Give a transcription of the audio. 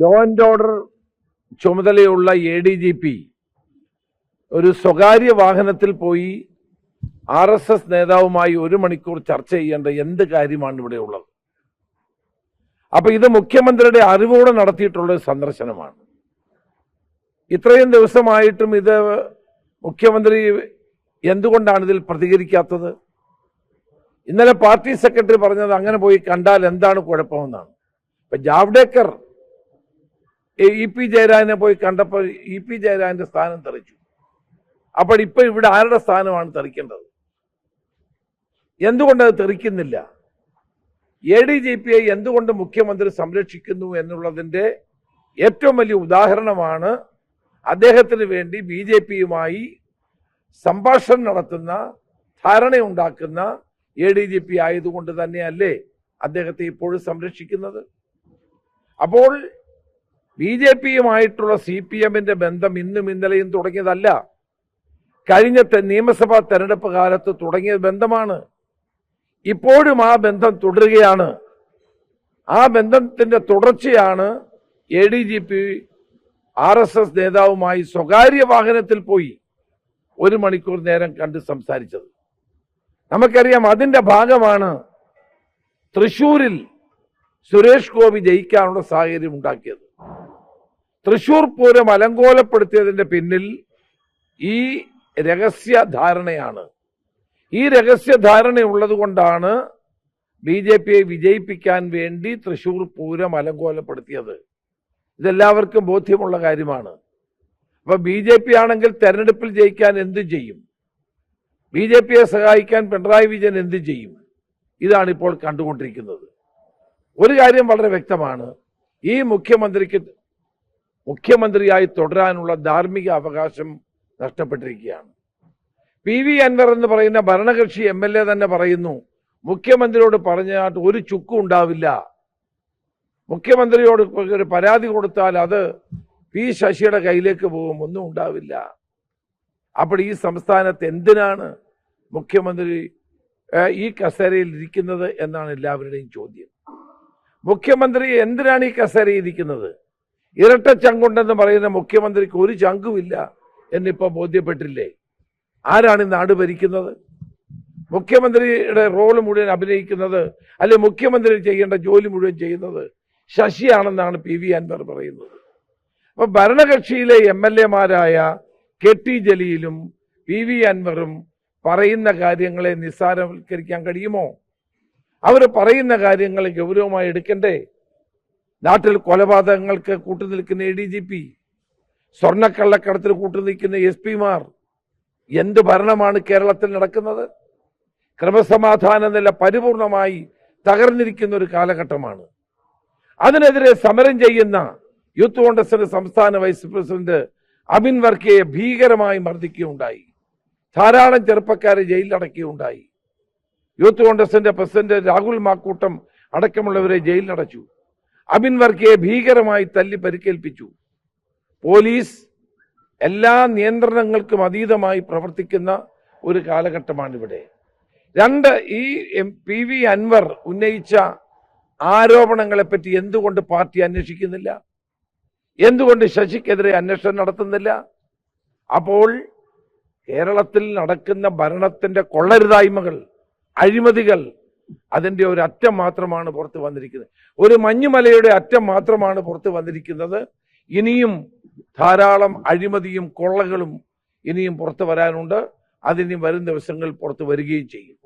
Law and order ചുമതലയുള്ള A D G P ഒരു സ്വകാര്യ വാഹനത്തിൽ പോയി ആർ എസ് എസ് നേതാവുമായി ഒരു മണിക്കൂർ ചർച്ച ചെയ്യേണ്ട എന്ത് കാര്യമാണ് ഇവിടെ ഉള്ളത്? അപ്പൊ ഇത് മുഖ്യമന്ത്രിയുടെ അറിവോടെ നടത്തിയിട്ടുള്ള സന്ദർശനമാണ്. ഇത്രയും ദിവസമായിട്ടും ഇത് മുഖ്യമന്ത്രി എന്തുകൊണ്ടാണ് ഇതിൽ പ്രതികരിക്കാത്തത്? ഇന്നലെ പാർട്ടി സെക്രട്ടറി പറഞ്ഞത് അങ്ങനെ പോയി കണ്ടാൽ എന്താണ് കുഴപ്പമെന്നാണ്. ഇപ്പൊ ജാവ്ഡേക്കർ ഇ പി ജയരാജനെ പോയി കണ്ടപ്പോൾ ഇ പി ജയരാജന്റെ സ്ഥാനം തെറിച്ചു. അപ്പോൾ ഇപ്പൊ ഇവിടെ ആരുടെ സ്ഥാനമാണ് തെറിക്കേണ്ടത്? എന്തുകൊണ്ട് അത് തെറിക്കുന്നില്ല? എ ഡി ജി പിയെ എന്തുകൊണ്ട് മുഖ്യമന്ത്രി സംരക്ഷിക്കുന്നു എന്നുള്ളതിന്റെ ഏറ്റവും വലിയ ഉദാഹരണമാണ് അദ്ദേഹത്തിന് വേണ്ടി ബി ജെ പിയുമായി സംഭാഷണം നടത്തുന്ന ധാരണയുണ്ടാക്കുന്ന എ ഡി ജി പി ആയതുകൊണ്ട് തന്നെയല്ലേ അദ്ദേഹത്തെ ഇപ്പോഴും സംരക്ഷിക്കുന്നത്? അപ്പോൾ ബി ജെ പിയുമായിട്ടുള്ള സി പി എമ്മിന്റെ ബന്ധം ഇന്നും ഇന്നലെയും തുടങ്ങിയതല്ല. കഴിഞ്ഞ നിയമസഭാ തെരഞ്ഞെടുപ്പ് കാലത്ത് തുടങ്ങിയ ബന്ധമാണ്. ഇപ്പോഴും ആ ബന്ധം തുടരുകയാണ്. ആ ബന്ധത്തിന്റെ തുടർച്ചയാണ് A D G P R S S നേതാവുമായി സ്വകാര്യ വാഹനത്തിൽ പോയി ഒരു മണിക്കൂർ നേരം കണ്ട് സംസാരിച്ചത്. നമുക്കറിയാം അതിന്റെ ഭാഗമാണ് തൃശൂരിൽ സുരേഷ് ഗോപി ജയിക്കാനുള്ള സാഹചര്യം ഉണ്ടാക്കിയത്. തൃശൂർ പൂരം അലങ്കോലപ്പെടുത്തിയതിന്റെ പിന്നിൽ ഈ രഹസ്യ ധാരണയാണ്. ഈ രഹസ്യ ധാരണയുള്ളത് കൊണ്ടാണ് ബി ജെ പിയെ വിജയിപ്പിക്കാൻ വേണ്ടി തൃശൂർ പൂരം അലങ്കോലപ്പെടുത്തിയത്. ഇതെല്ലാവർക്കും ബോധ്യമുള്ള കാര്യമാണ്. അപ്പൊ ബി ജെ പി ആണെങ്കിൽ തെരഞ്ഞെടുപ്പിൽ ജയിക്കാൻ എന്ത് ചെയ്യും? ബി ജെ പിയെ സഹായിക്കാൻ പിണറായി വിജയൻ എന്ത് ചെയ്യും? ഇതാണ് ഇപ്പോൾ കണ്ടുകൊണ്ടിരിക്കുന്നത്. ഒരു കാര്യം വളരെ വ്യക്തമാണ്. ഈ മുഖ്യമന്ത്രിക്ക് മുഖ്യമന്ത്രിയായി തുടരാനുള്ള ധാർമ്മിക അവകാശം നഷ്ടപ്പെട്ടിരിക്കുകയാണ്. പി വി അൻവർ എന്ന് പറയുന്ന ഭരണകക്ഷി എം എൽ എ തന്നെ പറയുന്നു മുഖ്യമന്ത്രിയോട് പറഞ്ഞാട്ട് ഒരു ചുക്കും ഉണ്ടാവില്ല. മുഖ്യമന്ത്രിയോട് ഒരു പരാതി കൊടുത്താൽ അത് പി ശശിയുടെ കയ്യിലേക്ക് പോകും ഒന്നും ഉണ്ടാവില്ല. അപ്പോൾ ഈ സംസ്ഥാനത്ത് എന്തിനാണ് മുഖ്യമന്ത്രി ഈ കസേരയിൽ ഇരിക്കുന്നത് എന്നാണ് എല്ലാവരുടെയും ചോദ്യം. മുഖ്യമന്ത്രി എന്തിനാണ് ഈ കസേരയിൽ ഇരിക്കുന്നത്? ഇരട്ട ചങ്കുണ്ടെന്ന് പറയുന്ന മുഖ്യമന്ത്രിക്ക് ഒരു ചങ്കുമില്ല എന്നിപ്പോ ബോധ്യപ്പെട്ടില്ലേ? ആരാണ് നാട് ഭരിക്കുന്നത്? മുഖ്യമന്ത്രിയുടെ റോൾ മുഴുവൻ അഭിനയിക്കുന്നത് അല്ലെ മുഖ്യമന്ത്രി ചെയ്യേണ്ട ജോലി മുഴുവൻ ചെയ്യുന്നത് ശശിയാണെന്നാണ് പി വി അൻവർ പറയുന്നത്. അപ്പൊ ഭരണകക്ഷിയിലെ എം എൽ എമാരായ കെ ടി ജലീലും പി വി അൻവറും പറയുന്ന കാര്യങ്ങളെ നിസ്സാരവൽക്കരിക്കാൻ കഴിയുമോ? അവർ പറയുന്ന കാര്യങ്ങൾ ഗൗരവമായി എടുക്കണ്ടേ? നാട്ടിൽ കൊലപാതകങ്ങൾക്ക് കൂട്ടുനിൽക്കുന്ന എ ഡി ജി പി സ്വർണക്കള്ളക്കടത്തിന് കൂട്ടുനിൽക്കുന്ന എസ് പിമാർ എന്ത് ഭരണമാണ് കേരളത്തിൽ നടക്കുന്നത്? ക്രമസമാധാന നില പരിപൂർണമായി തകർന്നിരിക്കുന്ന ഒരു കാലഘട്ടമാണ്. അതിനെതിരെ സമരം ചെയ്യുന്ന യൂത്ത് കോൺഗ്രസിന്റെ സംസ്ഥാന വൈസ് പ്രസിഡന്റ് അമിൻ വർക്കയെ ഭീകരമായി മർദ്ദിക്കുകയുണ്ടായി. ധാരാളം ചെറുപ്പക്കാരെ ജയിലിലടക്കുകയുണ്ടായി. യൂത്ത് കോൺഗ്രസിന്റെ പ്രസിഡന്റ് രാഹുൽ മാക്കൂട്ടം അടക്കമുള്ളവരെ ജയിലിലടച്ചു. അമിൻ വർക്കിയെ ഭീകരമായി തല്ലി പരിക്കേൽപ്പിച്ചു. പോലീസ് എല്ലാ നിയന്ത്രണങ്ങൾക്കും അതീതമായി പ്രവർത്തിക്കുന്ന ഒരു കാലഘട്ടമാണിവിടെ. രണ്ട് ഈ പി വി അൻവർ ഉന്നയിച്ച ആരോപണങ്ങളെ പറ്റി എന്തുകൊണ്ട് പാർട്ടി അന്വേഷിക്കുന്നില്ല? എന്തുകൊണ്ട് ശശിക്കെതിരെ അന്വേഷണം നടത്തുന്നില്ല? അപ്പോൾ കേരളത്തിൽ നടക്കുന്ന ഭരണത്തിന്റെ കൊള്ളരുതായ്മകൾ അഴിമതികൾ അതിന്റെ ഒരു അറ്റം മാത്രമാണ് പുറത്ത് വന്നിരിക്കുന്നത്. ഒരു മഞ്ഞുമലയുടെ അറ്റം മാത്രമാണ് പുറത്ത് വന്നിരിക്കുന്നത്. ഇനിയും ധാരാളം അഴിമതിയും കൊള്ളകളും ഇനിയും പുറത്തു വരാനുണ്ട്. അതിനി വരും ദിവസങ്ങളിൽ പുറത്തു വരികയും ചെയ്യും.